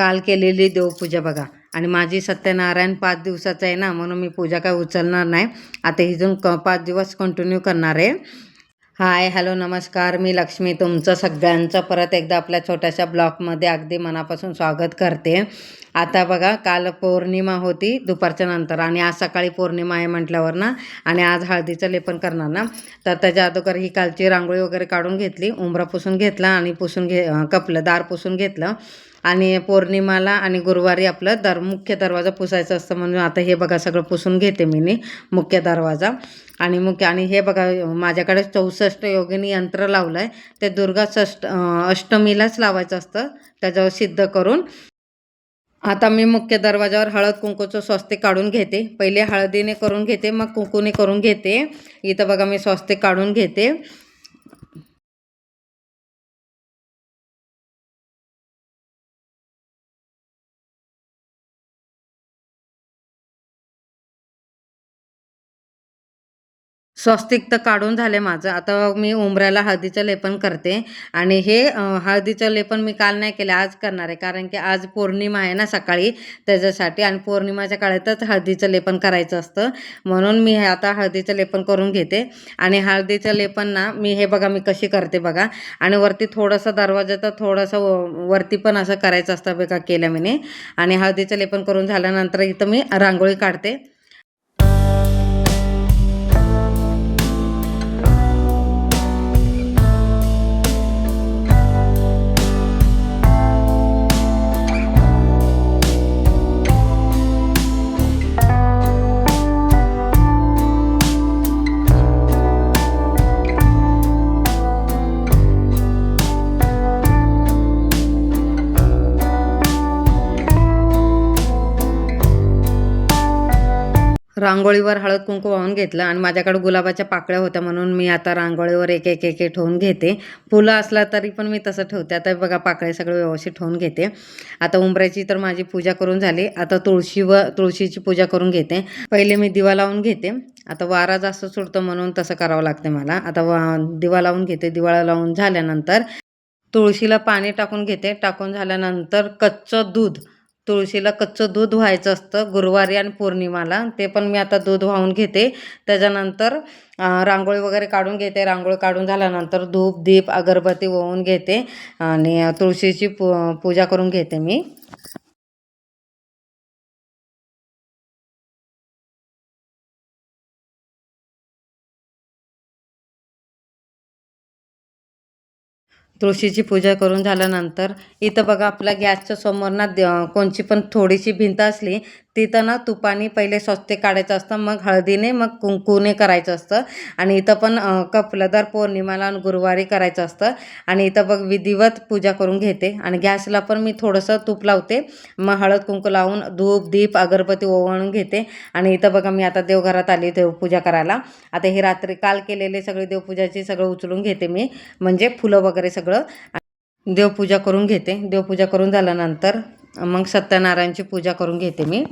काल केलेली देवपूजा बघा. आणि माझी सत्यनारायण पाच दिवसाचं आहे ना म्हणून मी पूजा काय उचलणार नाही. आता इथून क पाच दिवस कंटिन्यू करणार आहे. हाय हॅलो नमस्कार. मी लक्ष्मी तुमचं सगळ्यांचं परत एकदा आपल्या छोट्याशा ब्लॉगमध्ये अगदी मनापासून स्वागत करते. आता बघा काल पौर्णिमा होती दुपारच्या नंतर आणि आज सकाळी पौर्णिमा आहे म्हटल्यावर ना आणि आज हळदीचं लेपन करणार ना. तर त्याच्या अगोदर ही कालची रांगोळी वगैरे काढून घेतली उंबरा पुसून घेतला आणि पुसून घे कपलं दार पुसून घेतलं. आणि पौर्णिमाला आणि गुरुवारी आपलं दर मुख्य दरवाजा पुसायचा असतं म्हणून आता हे बघा सगळं पुसून घेते मी नी मुख्य दरवाजा. आणि मुख्य आणि हे बघा माझ्याकडे चौसष्ट योगिनी यंत्र लावलं आहे ते दुर्गा षष्ट अष्टमीलाच लावायचं असतं. त्याच्यावर सिद्ध करून आता मी मुख्य दरवाजावर हळद कुंकूचं स्वस्तिक काढून घेते. पहिले हळदीने करून घेते मग कुंकूने करून घेते. इथं बघा मी स्वस्तिक काढून घेते. स्वस्तिक तर काढून झाले माझं. आता मी उंबऱ्याला हळदीचं लेपन करते. आणि हे हळदीचं लेपन मी काल नाही केलं आज करणार आहे. कारण की आज पौर्णिमा आहे ना सकाळी त्याच्यासाठी आणि पौर्णिमाच्या काळातच हळदीचं लेपन करायचं असतं. म्हणून मी हे आता हळदीचं लेपन करून घेते. आणि हळदीचं लेपन ना मी हे बघा मी कशी करते बघा. आणि वरती थोडंसं दरवाजा तर थोडंसं वरती पण असं करायचं असतं बघा केलं मी आणि हळदीचं लेपन करून झाल्यानंतर इथं मी रांगोळी काढते. रांगोळीवर हळद कुंकू वाहून घेतलं आणि माझ्याकडे गुलाबाच्या पाकळ्या होत्या म्हणून मी आता रांगोळीवर एक एक एक ठेवून घेते. फुलं असला तरी पण मी तसं ठेवते. आता बघा पाकळे सगळे व्यवस्थित ठेवून घेते. आता उंबऱ्याची तर माझी पूजा करून झाली. आता तुळशी व तुळशीची पूजा करून घेते. पहिले मी दिवा लावून घेते. आता वारा जास्त सुटतो म्हणून तसं करावं लागते मला. आता वा दिवा लावून घेते. दिवाळा लावून झाल्यानंतर तुळशीला पाणी टाकून घेते. टाकून झाल्यानंतर कच्चं दूध तुळशीला कच्चं दूध व्हायचं असतं गुरुवारी आणि पौर्णिमाला. ते पण मी आता दूध वाहून घेते. त्याच्यानंतर रांगोळी वगैरे काढून घेते. रांगोळी काढून झाल्यानंतर धूप दीप अगरबत्ती ओवून घेते आणि तुळशीची पू पूजा करून घेते मी. तुळशीची पूजा करून झाल्यानंतर इथं बघा आपल्या गॅसच्या समोर ना कोणची पण थोडीशी भिंत असली तिथं ना तुपाने पहिले स्वस्ते काढायचं असतं मग हळदीने मग कुंकूने करायचं असतं. आणि इथं पण कपलदार पौर्णिमाला आणि गुरुवारी करायचं असतं. आणि इथं बघ विधिवत पूजा करून घेते. आणि गॅसला पण मी थोडंसं तूप लावते. मग हळद कुंकू लावून धूप दीप अगरबत्ती ओवाळून घेते. आणि इथं बघा मी आता देवघरात आली देवपूजा करायला. आता हे रात्री काल केलेले सगळे देवपूजाची सगळं उचलून घेते मी. म्हणजे फुलं वगैरे सगळं. देवपूजा करून घेते. देवपूजा करून झाल्यानंतर मग सत्यनारायणची पूजा करून घेते मी.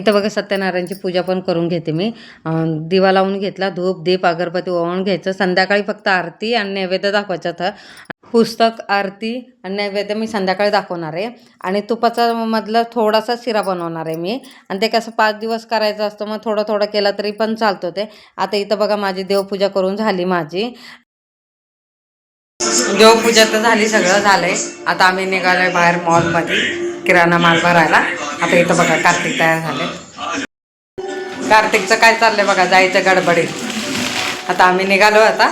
इथं बघा सत्यनारायणची पूजा पण करून घेते मी. दिवा लावून घेतला धूप दीप अगरबत्ती ओवाळून घ्यायचं. संध्याकाळी फक्त आरती आणि नैवेद्य दाखवायचं तर. पुस्तक आरती आणि नैवेद्य मी संध्याकाळी दाखवणार आहे. आणि तुपाचा मधलं थोडासा शिरा बनवणार आहे मी. आणि ते कसं पाच दिवस करायचं असतं मग थोडं थोडं केलं तरी पण चालतं ते. आता इथं बघा माझी देवपूजा करून झाली माझी. देवपूजा तर झाली सगळं झालंय. आता आम्ही निघालोय बाहेर मॉलमध्ये किराणा माल भरायला. आता इथं बघा कार्तिक तयार झाले. कार्तिकचं काय चाललंय बघा जायचं गडबडीत. आता आम्ही निघालो आता.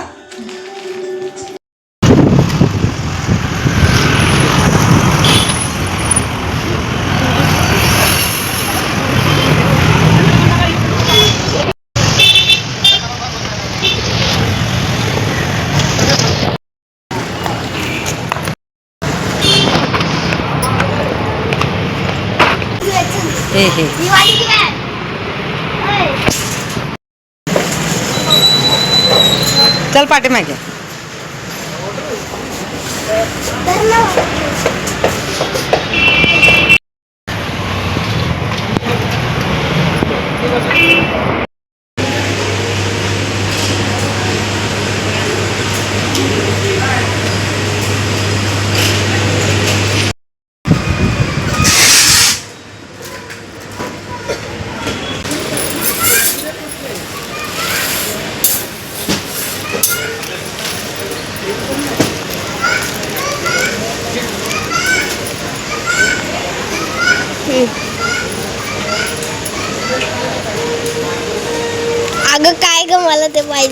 हे हे. मागे चल पाठीमागे.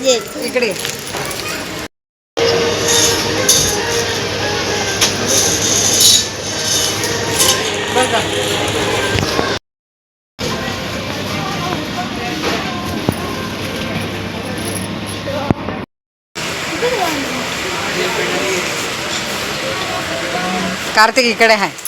इकडे. कार्तिक इकडे आहे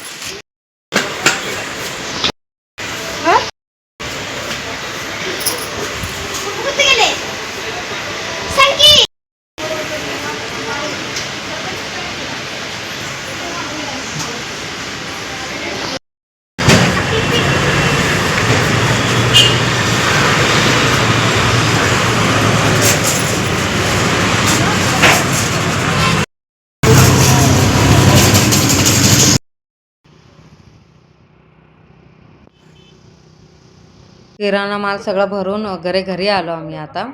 किराणा माल सगळं भरून वगैरे घरी आलो आम्ही आता.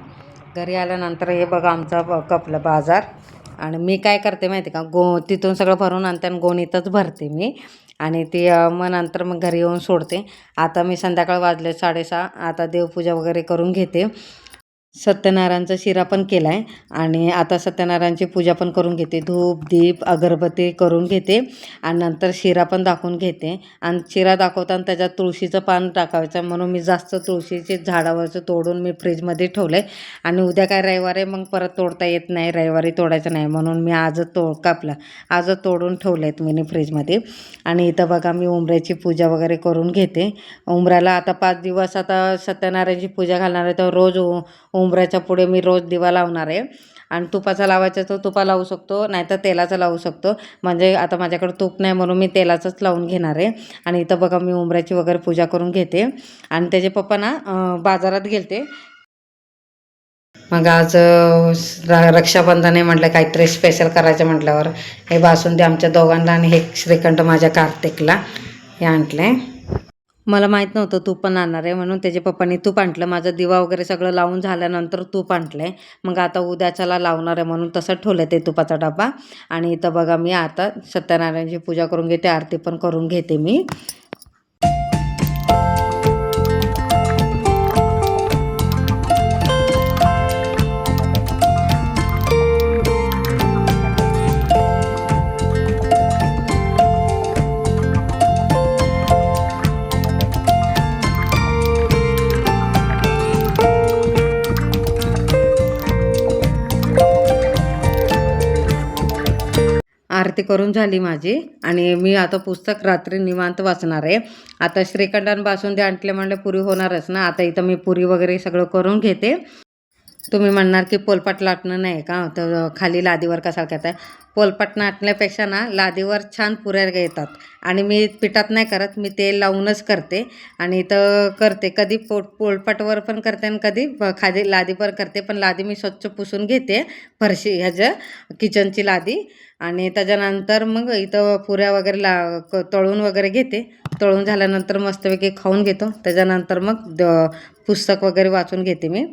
घरी आल्यानंतर हे बघा आमचा ब- कपलं बाजार. आणि मी काय करते माहिती का? गो तिथून सगळं भरून आणते आणि गोणीतच भरते मी. आणि ती मग नंतर मग घरी येऊन सोडते. आता मी संध्याकाळ वाजले साडेसहा. आता देवपूजा वगैरे करून घेते. सत्यनारायणचा शिरा पण केला आहे आणि आता सत्यनारायणची पूजा पण करून घेते. धूप दीप अगरबत्ती करून घेते. आणि नंतर शिरा पण दाखवून घेते. आणि शिरा दाखवताना त्याच्यात तुळशीचं पान टाकायचं. म्हणून मी जास्त तुळशीचे झाडावरचं तोडून मी फ्रीजमध्ये ठेवलं आहे आणि उद्या काय रविवार आहे मग परत तोडता येत नाही. रविवारी तोडायचं नाही. म्हणून मी आजच तोड कापला. आजच तोडून ठेवलं आहेत मी फ्रीजमध्ये. आणि इथं बघा मी उंबऱ्याची पूजा वगैरे करून घेते. उंबऱ्याला आता पाच दिवस आता सत्यनारायणची पूजा घालणार आहे तर रोज उ- उंबऱ्याच्या पुढे मी रोज दिवा लावणार आहे. आणि तुपाचा लावायचा तर तुपा लावू शकतो नाहीतर तेलाचा लावू शकतो. म्हणजे आता माझ्याकडे तूप नाही म्हणून मी तेलाचंच लावून घेणार आहे. आणि इथं बघा मी उंबऱ्याची वगैरे पूजा करून घेते. आणि त्याचे पप्पा ना बाजारात गेलते. मग आज र- रक्षाबंधन आहे म्हटलं काहीतरी स्पेशल करायचं म्हटल्यावर. हे बासुंदी आमच्या दोघांना आणि हे श्रीखंड माझ्या कार्तिकला हे आणलं आहे मला माहीत नव्हतं तूप पण आणणार आहे म्हणून त्याच्या पप्पांनी तूप आणलं माझा दिवा वगैरे सगळं लावून झाल्यानंतर तूप आणलं आहे मग आता उद्याच्याला लावणार आहे म्हणून तसं ठेवलं ते तुपाचा डबा. आणि इथं बघा मी आता सत्यनारायणची पूजा करून घेते आरती पण करून घेते मी. आरती करून झाली माझी आणि मी आता पुस्तक रात्री निवांत वाचणार आहे. आता श्रीखंडान बासुंदी आणले म्हणले पुरी होणारच ना. आता इथं मी पुरी वगैरे सगळं करून घेते. तुम्ही म्हणणार की पोलपाट लाटणं नाही का? तर खाली लादीवर कसा करताय पोलपाट लाटण्यापेक्षा ना लादीवर छान पुऱ्या येतात. आणि मी पिठात नाही करत मी तेल लावूनच करते. आणि इथं करते. कधी पो पोलपाटवर पण करते आणि कधी खादी खाली लादीवर करते. पण लादी मी स्वच्छ पुसून घेते फरशी ह्याचं किचनची लादी. आणि त्याच्यानंतर मग इथं पुऱ्या वगैरे ला क- तळून वगैरे घेते. तळून झाल्यानंतर मस्तपैकी खाऊन घेतो. त्याच्यानंतर मग द पुस्तक वगैरे वाचून घेते मी.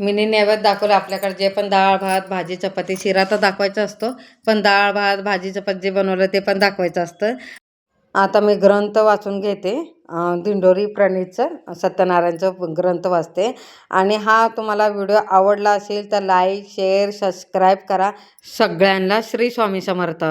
मिनी नैवेद्य दाखवलं आपल्याकडे जे पण डाळ भात भाजी चपाती शिरा तर दाखवायचा असतो पण डाळ भात भाजी चपाती जे बनवलं ते पण दाखवायचं असतं. आता मी ग्रंथ वाचून घेते दिंडोरी प्रणीतचं सत्यनारायणचं ग्रंथ वाचते. आणि हा तुम्हाला व्हिडिओ आवडला असेल तर लाईक शेअर सबस्क्राईब करा. सगळ्यांना श्री स्वामी समर्थ.